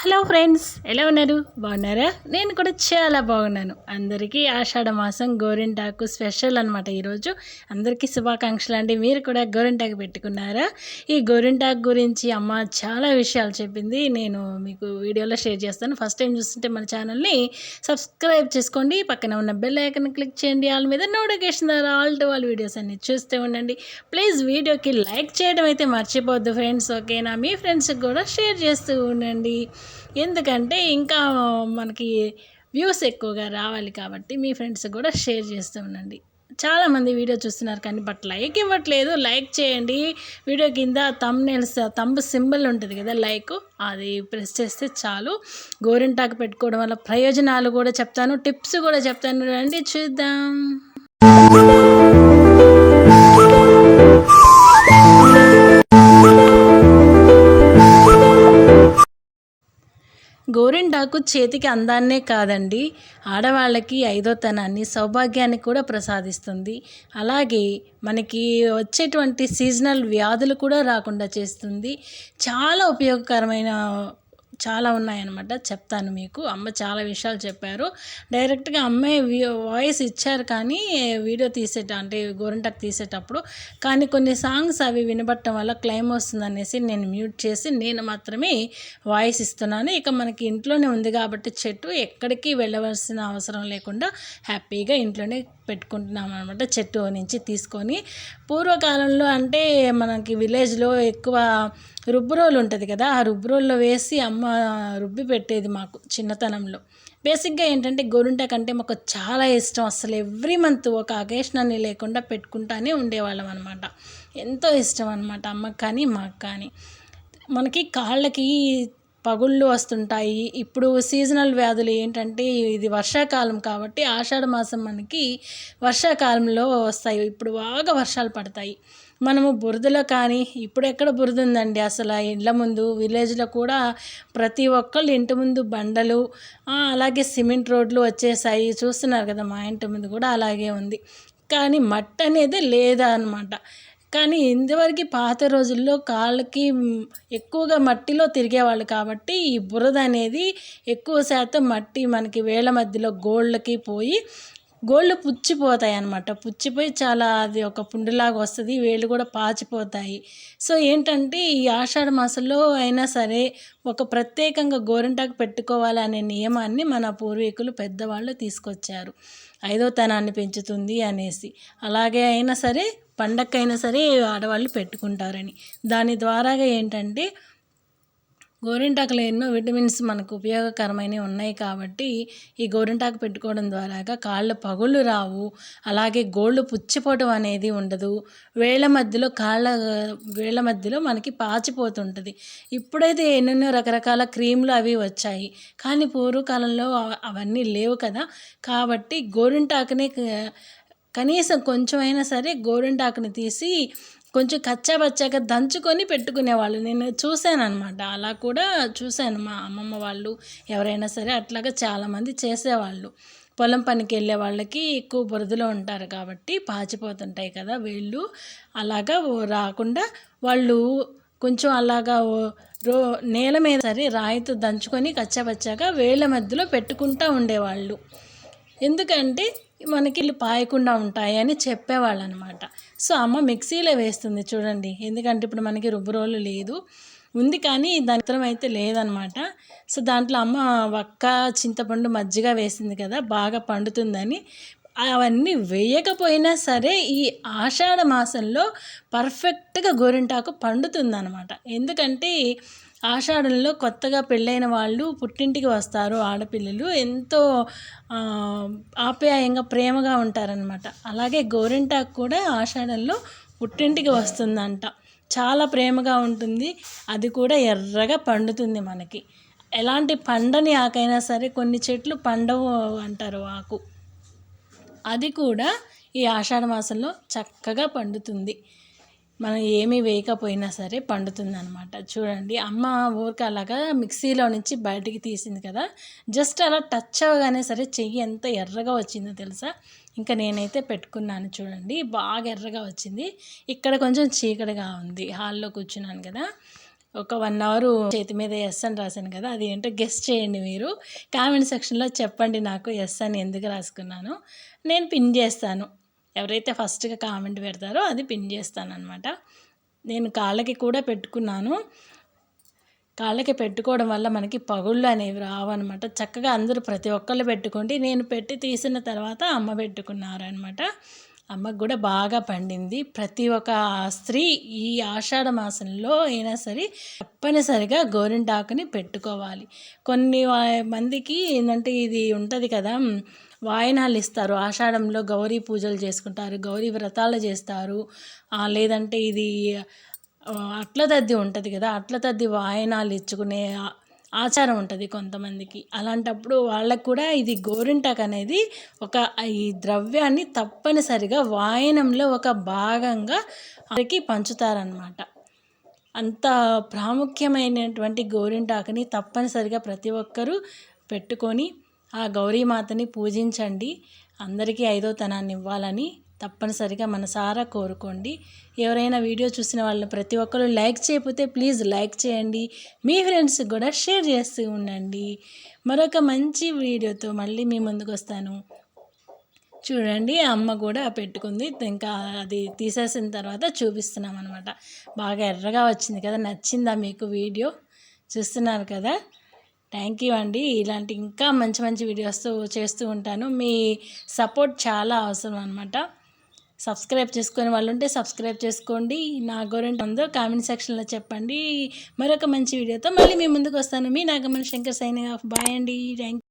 Hello friends ఎలా ఉన్నారు? బాగున్నారా? నేను కూడా చాలా బాగున్నాను. అందరికీ ఆషాఢ మాసం గోరింటాకు స్పెషల్ అనమాట ఈరోజు. అందరికీ శుభాకాంక్షలు అండి. మీరు కూడా గోరింటాకు పెట్టుకున్నారా? ఈ గోరింటాకు గురించి అమ్మ చాలా విషయాలు చెప్పింది. నేను మీకు వీడియోలో షేర్ చేస్తాను. ఫస్ట్ టైం చూస్తుంటే మన ఛానల్ని సబ్స్క్రైబ్ చేసుకోండి. పక్కన ఉన్న బెల్ ఐకన్ క్లిక్ చేయండి. వాళ్ళ మీద నోటిఫికేషన్ ద్వారా ఆల్ టు ఆల్ వీడియోస్ అన్ని చూస్తూ ఉండండి. ప్లీజ్ వీడియోకి లైక్ చేయడం అయితే మర్చిపోవద్దు ఫ్రెండ్స్ ఓకేనా? మీ ఫ్రెండ్స్కి కూడా షేర్ చేస్తూ ఉండండి. ఎందుకంటే ఇంకా మనకి వ్యూస్ ఎక్కువగా రావాలి కాబట్టి మీ ఫ్రెండ్స్ కూడా షేర్ చేస్తూ ఉండండి. చాలామంది వీడియో చూస్తున్నారు కానీ బట్ లైక్ ఇవ్వట్లేదు. లైక్ చేయండి. వీడియో కింద తమ్ నెల్స్ తమ్బ్ సింబల్ ఉంటుంది కదా లైక్ అది ప్రెస్ చేస్తే చాలు. గోరింటాకు పెట్టుకోవడం వల్ల ప్రయోజనాలు కూడా చెప్తాను. టిప్స్ కూడా చెప్తాను. రండి చూద్దాం. గోరిండాకు చేతికి అందాన్నే కాదండి. ఆడవాళ్ళకి ఐదోతనాన్ని సౌభాగ్యాన్ని కూడా ప్రసాదిస్తుంది. అలాగే మనకి వచ్చేటువంటి సీజనల్ వ్యాధులు కూడా రాకుండా చేస్తుంది. చాలా ఉపయోగకరమైన చాలా ఉన్నాయన్నమాట. చెప్తాను మీకు. అమ్మ చాలా విషయాలు చెప్పారు. డైరెక్ట్గా అమ్మే వాయిస్ ఇచ్చారు కానీ వీడియో తీసేట అంటే గోరంటకు తీసేటప్పుడు. కానీ కొన్ని సాంగ్స్ అవి వినబట్టడం వల్ల క్లైమ్ వస్తుంది అనేసి నేను మ్యూట్ చేసి నేను మాత్రమే వాయిస్ ఇస్తున్నాను. ఇక మనకి ఇంట్లోనే ఉంది కాబట్టి చెట్టు ఎక్కడికి వెళ్ళవలసిన అవసరం లేకుండా హ్యాపీగా ఇంట్లోనే పెట్టుకుంటున్నాం అనమాట చెట్టు నుంచి తీసుకొని. పూర్వకాలంలో అంటే మనకి విలేజ్లో ఎక్కువ రుబ్బురోలు ఉంటుంది కదా ఆ రుబ్బురోల్లో వేసి అమ్మ రుబ్బి పెట్టేది మాకు చిన్నతనంలో. బేసిక్గా ఏంటంటే గోరుంటాకు అంటే మాకు చాలా ఇష్టం. అసలు ఎవ్రీ మంత్ ఒక అకేషన్ అని లేకుండా పెట్టుకుంటానే ఉండేవాళ్ళం అనమాట ఎంతో ఇష్టం అనమాట అమ్మకు కానీ మాకు కానీ. మనకి కాళ్ళకి పగుళ్ళు వస్తుంటాయి. ఇప్పుడు సీజనల్ వ్యాధులు ఏంటంటే ఇది వర్షాకాలం కాబట్టి ఆషాఢ మాసం మనకి వర్షాకాలంలో వస్తాయి. ఇప్పుడు బాగా వర్షాలు పడతాయి. మనము బురదలో కానీ ఇప్పుడు ఎక్కడ బురద ఉందండి అసలు ఆ ఇండ్ల ముందు విలేజ్లో కూడా ప్రతి ఒక్కళ్ళు ఇంటి ముందు బండలు అలాగే సిమెంట్ రోడ్లు వచ్చేసాయి. చూస్తున్నారు కదా మా ఇంటి ముందు కూడా అలాగే ఉంది. కానీ మట్టి అనేది లేదా అనమాట కానీ ఇంతవరకు పాత రోజుల్లో కాళ్ళకి ఎక్కువగా మట్టిలో తిరిగేవాళ్ళు కాబట్టి ఈ బురద అనేది ఎక్కువ శాతం మట్టి మనకి వేళ్ళ మధ్యలో గోళ్ళకి పోయి గోళ్ళు పుచ్చిపోతాయి అన్నమాట. పుచ్చిపోయి చాలా అది ఒక పుండులాగా వస్తుంది వేళ్ళు కూడా పాచిపోతాయి. సో ఏంటంటే ఈ ఆషాఢ మాసంలో అయినా సరే ఒక ప్రత్యేకంగా గోరింటాకు పెట్టుకోవాలనే నియమాన్ని మన పూర్వీకులు పెద్దవాళ్ళు తీసుకొచ్చారు. ఐదో తనాన్ని పెంచుతుంది అనేసి. అలాగే అయినా సరే పండక్కైనా సరే ఆడవాళ్ళు పెట్టుకుంటారని. దాని ద్వారాగా ఏంటంటే గోరింటాకులో ఎన్నో విటమిన్స్ మనకు ఉపయోగకరమైనవి ఉన్నాయి కాబట్టి ఈ గోరింటాకు పెట్టుకోవడం ద్వారాగా కాళ్ళ పగుళ్ళు రావు అలాగే గోళ్ళు పుచ్చిపోవడం అనేది ఉండదు. వేళ్ళ మధ్యలో కాళ్ళ వేళ్ళ మధ్యలో మనకి పాచిపోతుంటుంది. ఇప్పుడైతే ఎన్నెన్నో రకరకాల క్రీములు అవి వచ్చాయి. కానీ పూర్వకాలంలో అవన్నీ లేవు కదా. కాబట్టి గోరింటాకునే కనీసం కొంచెం అయినా సరే గోరింటాకుని తీసి కొంచెం కచ్చాబచ్చాగా దంచుకొని పెట్టుకునేవాళ్ళు. నేను చూశాను అనమాట అలా కూడా చూశాను మా అమ్మమ్మ వాళ్ళు. ఎవరైనా సరే అట్లాగా చాలామంది చేసేవాళ్ళు. పొలం పనికి వెళ్ళే వాళ్ళకి ఎక్కువ బురదలో ఉంటారు కాబట్టి పాచిపోతుంటాయి కదా వీళ్ళు. అలాగా రాకుండా వాళ్ళు కొంచెం అలాగా రో నేల మీద సరే రాయితో దంచుకొని కచ్చాబచ్చాగా వేళ్ళ మధ్యలో పెట్టుకుంటూ ఉండేవాళ్ళు. ఎందుకంటే మనకి ఇల్లు పాయకుండా ఉంటాయని చెప్పేవాళ్ళు అనమాట సో అమ్మ మిక్సీలో వేస్తుంది చూడండి. ఎందుకంటే ఇప్పుడు మనకి రుబ్బురోలు లేదు. ఉంది కానీ దాని అయితే లేదనమాట. సో దాంట్లో అమ్మ వక్క చింతపండు మజ్జిగ వేసింది కదా బాగా పండుతుందని. అవన్నీ వేయకపోయినా సరే ఈ ఆషాఢ మాసంలో పర్ఫెక్ట్గా గోరింటాకు పండుతుందనమాట. ఎందుకంటే ఆషాఢంలో కొత్తగా పెళ్ళైన వాళ్ళు పుట్టింటికి వస్తారు ఆడపిల్లలు. ఎంతో ఆప్యాయంగా ప్రేమగా ఉంటారనమాట అలాగే గోరింటాకు కూడా ఆషాఢంలో పుట్టింటికి వస్తుందంట. చాలా ప్రేమగా ఉంటుంది. అది కూడా ఎర్రగా పండుతుంది మనకి. ఎలాంటి పండని ఆకైనా సరే కొన్ని చెట్లు పండవు అంటారు ఆకు. అది కూడా ఈ ఆషాఢ మాసంలో చక్కగా పండుతుంది. మనం ఏమీ వేయకపోయినా సరే పండుతుంది అనమాట చూడండి అమ్మ ఊరికి అలాగా మిక్సీలో నుంచి బయటికి తీసింది కదా. జస్ట్ అలా టచ్ అవ్వగానే సరే చెయ్యి ఎంత ఎర్రగా వచ్చిందో తెలుసా? ఇంకా నేనైతే పెట్టుకున్నాను చూడండి బాగా ఎర్రగా వచ్చింది. ఇక్కడ కొంచెం చీకటిగా ఉంది హాల్లో కూర్చున్నాను కదా. ఒక వన్ అవర్ చేతి మీద ఎస్ అని రాశాను కదా అది ఏంటో గెస్ట్ చేయండి మీరు. కామెంట్ సెక్షన్లో చెప్పండి నాకు ఎస్ అని ఎందుకు రాసుకున్నాను. నేను పిన్ చేస్తాను. ఎవరైతే ఫస్ట్గా కామెంట్ పెడతారో అది పిన్ చేస్తానమాట నేను కాళ్ళకి కూడా పెట్టుకున్నాను. కాళ్ళకి పెట్టుకోవడం వల్ల మనకి పగుళ్ళు అనేవి రావన్నమాట. చక్కగా అందరూ ప్రతి ఒక్కళ్ళు పెట్టుకోండి. నేను పెట్టి తీసిన తర్వాత అమ్మ పెట్టుకున్నారనమాట అమ్మకు కూడా బాగా పండింది. ప్రతి ఒక్క స్త్రీ ఈ ఆషాఢ మాసంలో అయినా సరే తప్పనిసరిగా గోరింటాకుని పెట్టుకోవాలి. కొన్ని మందికి ఏంటంటే ఇది ఉంటుంది కదా వాయినాలు ఇస్తారు. ఆషాఢంలో గౌరీ పూజలు చేసుకుంటారు గౌరీ వ్రతాలు చేస్తారు. లేదంటే ఇది అట్ల తద్ది ఉంటుంది కదా అట్ల తద్ది వాయనాలు ఇచ్చుకునే ఆచారం ఉంటుంది కొంతమందికి. అలాంటప్పుడు వాళ్ళకు కూడా ఇది గోరింటాకు అనేది ఒక ఈ ద్రవ్యాన్ని తప్పనిసరిగా వాయనంలో ఒక భాగంగా వారికి పంచుతారనమాట అంత ప్రాముఖ్యమైనటువంటి గోరింటాకుని తప్పనిసరిగా ప్రతి ఒక్కరూ పెట్టుకొని ఆ గౌరీమాతని పూజించండి. అందరికీ ఐదో తనాన్ని ఇవ్వాలని తప్పనిసరిగా మనసారా కోరుకోండి. ఎవరైనా వీడియో చూసిన వాళ్ళు ప్రతి ఒక్కరు లైక్ చేయకపోతే ప్లీజ్ లైక్ చేయండి. మీ ఫ్రెండ్స్కి కూడా షేర్ చేస్తూ ఉండండి. మరొక మంచి వీడియోతో మళ్ళీ మీ ముందుకు వస్తాను. చూడండి అమ్మ కూడా పెట్టుకుంది. ఇంకా అది తీసేసిన తర్వాత చూపిస్తున్నాం అనమాట బాగా ఎర్రగా వచ్చింది కదా నచ్చిందా మీకు వీడియో? చూస్తున్నారు కదా? థ్యాంక్ యూ అండి. ఇలాంటి ఇంకా మంచి మంచి వీడియోస్ చేస్తూ ఉంటాను. మీ సపోర్ట్ చాలా అవసరం అనమాట సబ్స్క్రైబ్ చేసుకునే వాళ్ళు ఉంటే సబ్స్క్రైబ్ చేసుకోండి. నా గోరెంట్ ఉందో కామెంట్ సెక్షన్లో చెప్పండి. మరొక మంచి వీడియోతో మళ్ళీ మీ ముందుకు వస్తాను. మీ Nagamani Shankar signing off. Bye అండి. థ్యాంక్